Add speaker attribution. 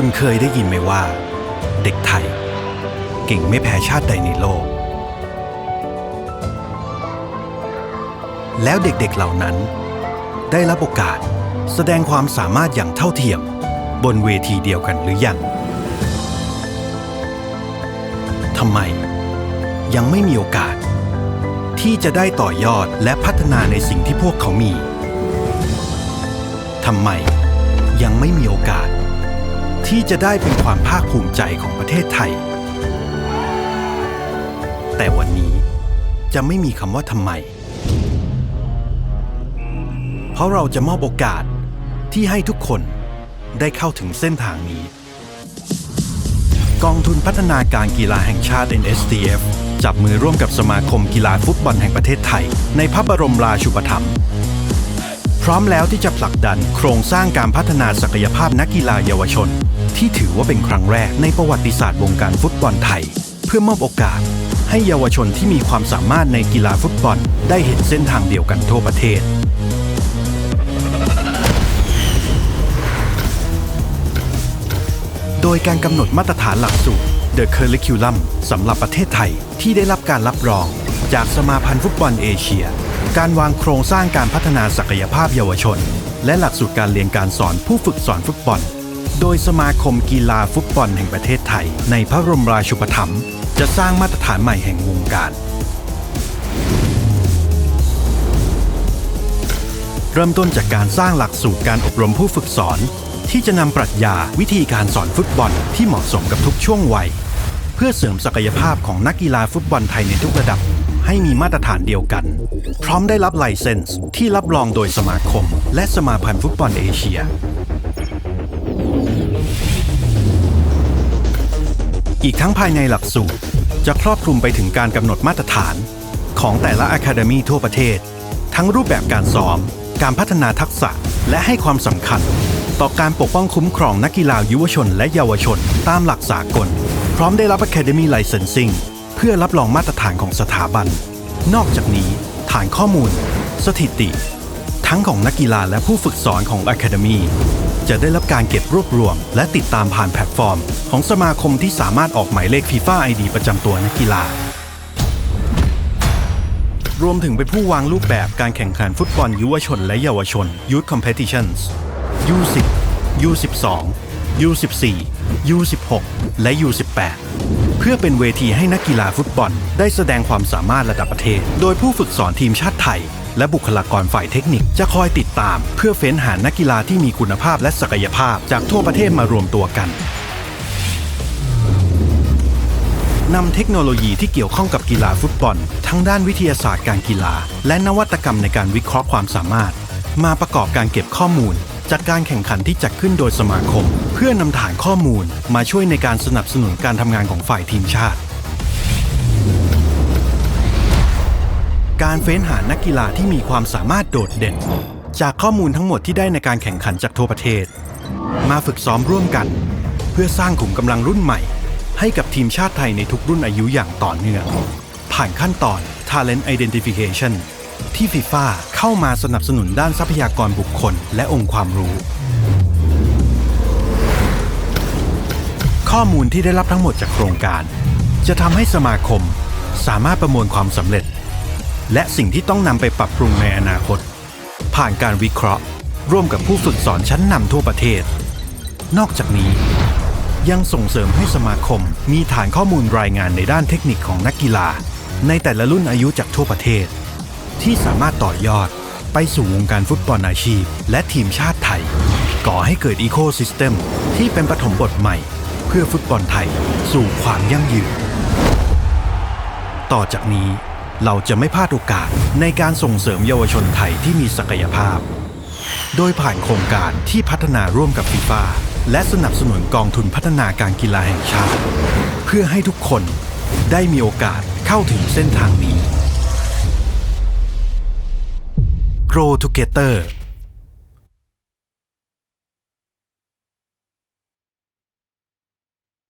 Speaker 1: คุณเคยได้ยินไหมว่า เด็กไทย เก่งไม่แพ้ชาติใดในโลก แล้วเด็กๆเหล่านั้น ได้รับโอกาสแสดงความสามารถอย่างเท่าเทียม บนเวทีเดียวกันหรือยังทำไม ยังไม่มีโอกาส ที่จะได้ต่อยอดและพัฒนาในสิ่งที่พวกเขามีทำไมยังไม่มีโอกาส ที่จะได้เป็นความภาคภูมิใจของประเทศไทย แต่วันนี้จะไม่มีคำว่าทำไม เพราะเราจะมอบโอกาสที่ให้ทุกคนได้เข้าถึงเส้นทางนี้ กองทุนพัฒนาการกีฬาแห่งชาติ NSTF จับมือร่วมกับสมาคมกีฬาฟุตบอลแห่งประเทศไทย ในพระบรมราชูปถัมภ์ ร้อมแล้วที่จะผลักดันโครงสร้างการพัฒนาศักยภาพนักกีฬาเยาวชน ที่ถือว่าเป็นครั้งแรกในประวัติศาสตร์วงการฟุตบอลไทย เพื่อมอบโอกาส ให้เยาวชนที่มีความสามารถในกีฬาฟุตบอล ได้เห็นเส้นทางเดียวกันทั่วประเทศ โดยการกำหนดมาตรฐานหลักสูตร The Curriculum สำหรับประเทศไทยที่ได้รับการรับรอง จากสมาพันธ์ฟุตบอลเอเชีย การวางโครงสร้างการพัฒนาศักยภาพเยาวชน และหลักสูตรการเรียนการสอนผู้ฝึกสอนฟุตบอล โดยสมาคมกีฬาฟุตบอลแห่งประเทศไทย ในพระบรมราชูปถัมภ์จะสร้างมาตรฐานใหม่แห่งวงการ เริ่มต้นจากการสร้างหลักสูตรการอบรมผู้ฝึกสอน ที่จะนำปรัชญาวิธีการสอนฟุตบอลที่เหมาะสมกับทุกช่วงวัย เพื่อเสริมศักยภาพของนักกีฬาฟุตบอลไทยในทุกระดับ ให้มีมาตรฐานเดียวกัน พร้อมได้รับไลเซนส์ที่รับรองโดยสมาคม และสมาพันธ์ฟุตบอลเอเชีย อีกทั้งภายในหลักสูตร จะครอบคลุมไปถึงการกำหนดมาตรฐาน ของแต่ละอะคาเดมีทั่วประเทศ ทั้งรูปแบบการซ้อม การพัฒนาทักษะและให้ความสำคัญ ต่อการปกป้องคุ้มครองนักกีฬายุวชน และเยาวชน ตามหลักสากล พร้อมได้รับ Academy Licensing เพื่อรับรองมาตรฐานของสถาบัน นอกจากนี้ฐานข้อมูล สถิติ ทั้งของนักกีฬาและผู้ฝึกสอนของ Academy จะได้รับการเก็บรวบรวม และติดตามผ่านแพลตฟอร์ม ของสมาคมที่สามารถออกหมายเลข FIFA ID ประจำตัวนักกีฬา รวมถึงเป็นผู้วางรูปแบบการแข่งขันฟุตบอลยุวชนและเยาวชน Youth Competitions U10 U12 U14 U16 และ U18 เพื่อเป็นเวทีให้นักกีฬาฟุตบอล ได้แสดงความสามารถระดับประเทศ โดยผู้ฝึกสอนทีมชาติไทย และบุคลากรฝ่ายเทคนิคจะคอยติดตาม เพื่อเฟ้นหานักกีฬาที่มีคุณภาพและศักยภาพจากทั่วประเทศมารวมตัวกันนำเทคโนโลยีที่เกี่ยวข้องกับกีฬาฟุตบอล ทั้งด้านวิทยาศาสตร์การกีฬา และนวัตกรรมในการวิเคราะห์ความสามารถ มาประกอบการเก็บข้อมูล จากการแข่งขันที่จัดขึ้นโดยสมาคม เพื่อนำฐานข้อมูลมาช่วยในการสนับสนุนการทำงานของฝ่ายทีมชาติ การเฟ้นหานักกีฬาที่มีความสามารถโดดเด่น จากข้อมูลทั้งหมดที่ได้ในการแข่งขันจากทั่วประเทศ มาฝึกซ้อมร่วมกัน เพื่อสร้างขุมกำลังรุ่นใหม่ ให้กับทีมชาติไทยในทุกรุ่นอายุอย่างต่อเนื่องผ่านขั้นตอน Talent Identification ที่ฟีฟ่าเข้ามาสนับสนุนด้านทรัพยากรบุคคล และองค์ความรู้ ข้อมูลที่ได้รับทั้งหมดจากโครงการ จะทำให้สมาคมสามารถประมวลความสำเร็จ และสิ่งที่ต้องนำไปปรับปรุงในอนาคต ผ่านการวิเคราะห์ ร่วมกับผู้ฝึกสอนชั้นนำทั่วประเทศ นอกจากนี้ยังส่งเสริมให้สมาคมมีฐานข้อมูลรายงานในด้านเทคนิคของนักกีฬา ในแต่ละรุ่นอายุจากทั่วประเทศ ที่สามารถต่อยอดไปสู่วงการฟุตบอลอาชีพ และทีมชาติไทย ก่อให้เกิดอีโคซิสเต็มที่เป็นปฐมบทใหม่ เพื่อฟุตบอลไทยสู่ความยั่งยืน ต่อจากนี้เราจะไม่พลาดโอกาสในการส่งเสริมเยาวชนไทยที่มีศักยภาพ โดยผ่านโครงการที่พัฒนาร่วมกับฟีฟ่าและสนับสนุนกองทุนพัฒนาการกีฬาแห่งชาติ เพื่อให้ทุกคนได้มีโอกาสเข้าถึงเส้นทางนี้ Grow Together